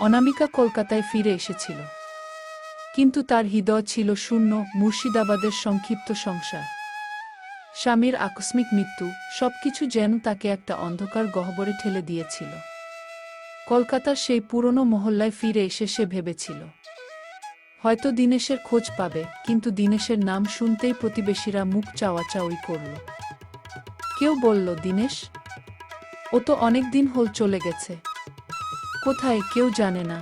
অনামিকা কলকাতায় ফিরে এসেছিল। কিন্তু তার হৃদয় ছিল শূন্য, মুর্শিদাবাদের সংক্ষিপ্ত সংসার। স্বামীর আকস্মিক মৃত্যু সবকিছু যেন তাকে একটা অন্ধকার গহ্বরে ঠেলে দিয়েছিল। কলকাতার সেই পুরনো মহল্লায় ফিরে এসে সে ভেবেছিল। হয়তো দিনেশের খোঁজ পাবে, কিন্তু দিনেশের নাম শুনতেই প্রতিবেশীরা মুখ চাওয়াচাওয়ি করল। কেউ বলল, দিনেশ, ও তো অনেক দিন হল চলে গেছে। কোথায় কেউ জানে না।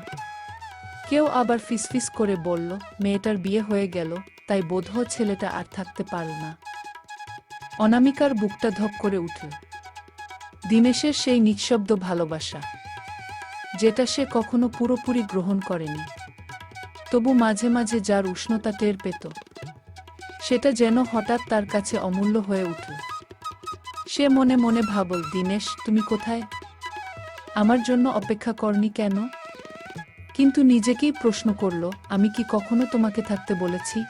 কেউ আবার ফিসফিস করে বলল, মেয়েটার বিয়ে হয়ে গেল, তাই বোধহয় ছেলেটা আর থাকতে পারল না। অনামিকার বুকটা ধপ করে উঠল। দিনেশের সেই নিঃশব্দ ভালোবাসা, যেটা সে কখনো পুরোপুরি গ্রহণ করেনি। তবু মাঝে মাঝে যার উষ্ণতা টের পেত, সেটা যেন হঠাৎ তার কাছে অমূল্য হয়ে উঠল। সে মনে মনে ভাবল, দিনেশ, তুমি কোথায়? আমার জন্য অপেক্ষা করনি কেন? কিন্তু নিজেকেই প্রশ্ন করল, আমি কি কখনো তোমাকে থাকতে বলেছি?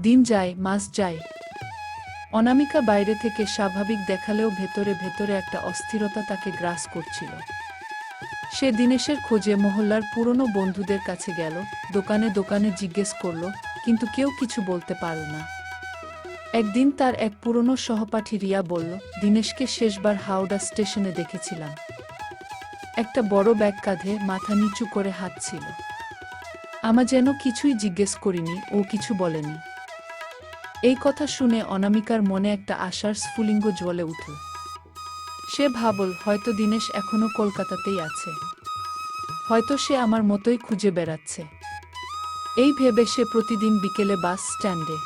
দিন যায়, মাস যায়। অনামিকা বাইরে থেকে স্বাভাবিক দেখালেও ভেতরে ভেতরে একটা অস্থিরতা তাকে গ্রাস করছিল। সে দিনেশের খোঁজে মহল্লার পুরনো বন্ধুদের কাছে গেল, দোকানে দোকানে জিজ্ঞেস করল, কিন্তু কেউ কিছু বলতে পারল না। একদিন তার এক পুরনো সহপাঠী রিয়া বলল, দিনেশকে শেষবার হাওড়া স্টেশনে দেখেছিলাম। একটা বড় ব্যাগ কাঁধে মাথা নিচু করে হাঁটছিল আমার যেন কিছুই জিজ্ঞেস করিনি, ও কিছু বলেনি। এই কথা শুনে অনামিকার মনে একটা আশার স্ফুলিঙ্গ জ্বলে উঠল। সে ভাবল, হয়তো দিনেশ এখনও কলকাতাতেই আছে। হয়তো সে আমার মতোই খুঁজে বেড়াচ্ছে। এই ভেবে সে প্রতিদিন বিকেলে বাস স্ট্যান্ডে,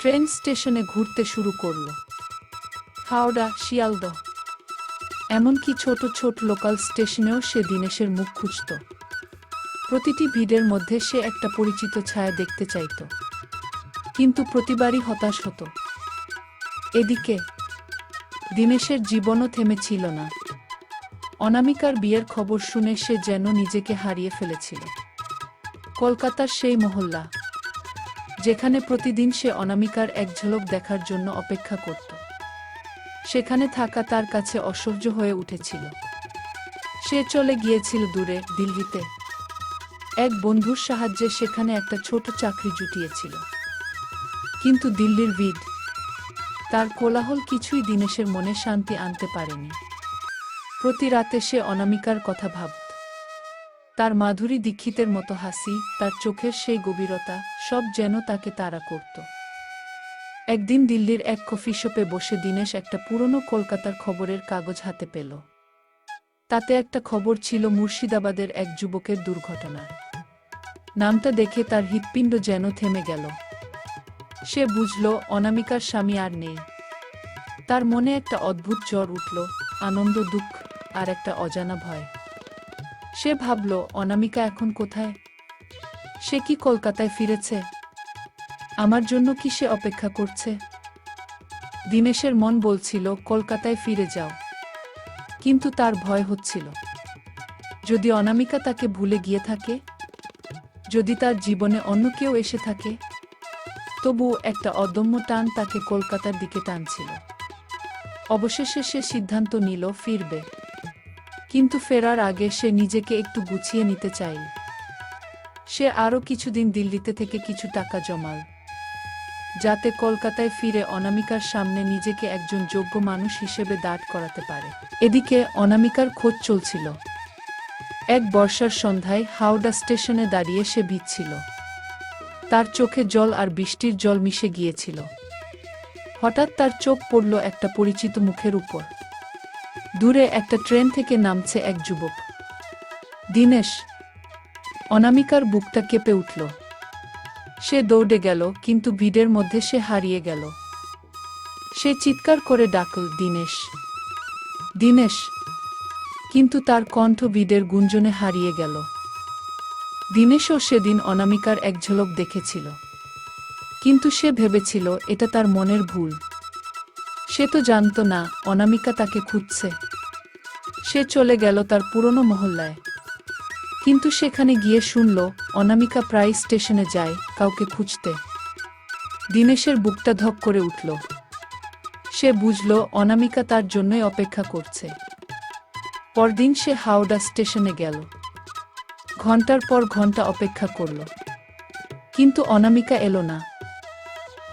ট্রেন স্টেশনে ঘুরতে শুরু করল। হাওড়া, শিয়ালদহ। এমনকি ছোট ছোট লোকাল স্টেশনেও সে দিনেশের মুখ খুঁজত। প্রতিটি ভিড়ের মধ্যে সে একটা পরিচিত ছায়া দেখতে চাইত। কিন্তু প্রতিবারই হতাশ হতো। এদিকে, দিনেশের জীবনও থেমেছিল না। অনামিকার বিয়ের খবর শুনে সে যেন নিজেকে হারিয়ে ফেলেছিল। কলকাতার সেই মহল্লা, যেখানে প্রতিদিন সে অনামিকার এক ঝলক দেখার জন্য অপেক্ষা করত। সেখানে থাকা তার কাছে অসহ্য হয়ে উঠেছিল। সে চলে গিয়েছিল দূরে, দিল্লিতে। এক বন্ধুর সাহায্যে সেখানে একটা ছোট চাকরি জুটিয়েছিল। কিন্তু দিল্লির ভিড়, তার কোলাহল কিছুই দিনেশের মনে শান্তি আনতে পারেনি। প্রতি রাতে সে অনামিকার কথা ভাবত। তার মাধুরী দীক্ষিতের মতো হাসি, তার চোখের সেই গভীরতা, সব যেন তাকে তাড়া করত। একদিন দিল্লির এক কফি শপে বসে দিনেশ একটা পুরনো কলকাতার খবরের কাগজ হাতে পেল। তাতে একটা খবর ছিল মুর্শিদাবাদের এক যুবকের দুর্ঘটনার নামটা দেখে তার হৃৎপিণ্ড যেন থেমে গেল। সে বুঝল, অনামিকার স্বামী আর নেই। তার মনে একটা অদ্ভুত জ্বর উঠল, আনন্দ, দুঃখ আর একটা অজানা ভয়। সে ভাবল, অনামিকা এখন কোথায়? সে কি কলকাতায় ফিরেছে? আমার জন্য কি সে অপেক্ষা করছে? দিনেশের মন বলছিল, কলকাতায় ফিরে যাও। কিন্তু তার ভয় হচ্ছিল। যদি অনামিকা তাকে ভুলে গিয়ে থাকে? যদি তার জীবনে অন্য কেউ এসে থাকে? তবু একটা অদম্য টান তাকে কলকাতার দিকে টানছিল। অবশেষে সে সিদ্ধান্ত নিল, ফিরবে। কিন্তু ফেরার আগে সে নিজেকে একটু গুছিয়ে নিতে চাইল। সে আরও কিছুদিন দিল্লিতে থেকে কিছু টাকা জমাল। যাতে কলকাতায় ফিরে অনামিকার সামনে নিজেকে একজন যোগ্য মানুষ হিসেবে দাঁড় করাতে পারে। এদিকে অনামিকার খোঁজ চলছিল। এক বর্ষার সন্ধ্যায় হাওড়া স্টেশনে দাঁড়িয়ে সে ভিজছিল। তার চোখে জল আর বৃষ্টির জল মিশে গিয়েছিল। হঠাৎ তার চোখ পড়ল একটা পরিচিত মুখের উপর। দূরে একটা ট্রেন থেকে নামছে এক যুবক। দিনেশ! অনামিকার বুকটা কেঁপে উঠল। সে দৌড়ে গেল, কিন্তু ভিড়ের মধ্যে সে হারিয়ে গেল। সে চিৎকার করে ডাকল, দিনেশ! দিনেশ! কিন্তু তার কণ্ঠ ভিড়ের গুঞ্জনে হারিয়ে গেল। দিনেশও সেদিন অনামিকার এক ঝলক দেখেছিল। কিন্তু সে ভেবেছিল, এটা তার মনের ভুল। সে তো জানত না, অনামিকা তাকে খুঁজছে। সে চলে গেল তার পুরনো মহল্লায়। কিন্তু সেখানে গিয়ে শুনল, অনামিকা প্রায় স্টেশনে যায় কাউকে খুঁজতে। দিনেশের বুকটা ধক করে উঠল। সে বুঝল, অনামিকা তার জন্যই অপেক্ষা করছে। পরদিন সে হাওড়া স্টেশনে গেল। ঘণ্টার পর ঘণ্টা অপেক্ষা করল। কিন্তু অনামিকা এলো না।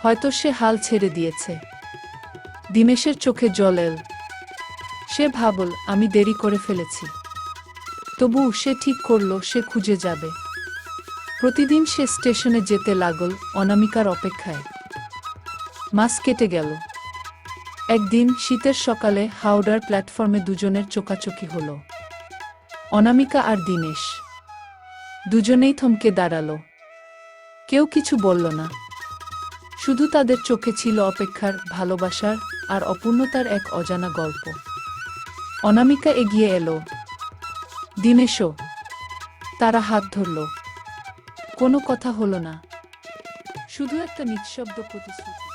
হয়তো সে হাল ছেড়ে দিয়েছে। দিনেশের চোখে জল এল। সে ভাবল, আমি দেরি করে ফেলেছি। তবু সে ঠিক করল, সে খুঁজে যাবে। প্রতিদিন সে স্টেশনে যেতে লাগল অনামিকার অপেক্ষায়। মাস কেটে গেল। একদিন শীতের সকালে হাওড়ার প্ল্যাটফর্মে দুজনের চোকাচোকি হল। অনামিকা আর দিনেশ। দুজনেই থমকে দাঁড়াল। কেউ কিছু বলল না। শুধু তাদের চোখে ছিল অপেক্ষার, ভালোবাসার আর অপূর্ণতার এক অজানা গল্প। অনামিকা এগিয়ে এলো। দিনেশও তারা হাত ধরল। কোনো কথা হলো না। শুধু একটা নিঃশব্দ প্রতিশ্রুতি।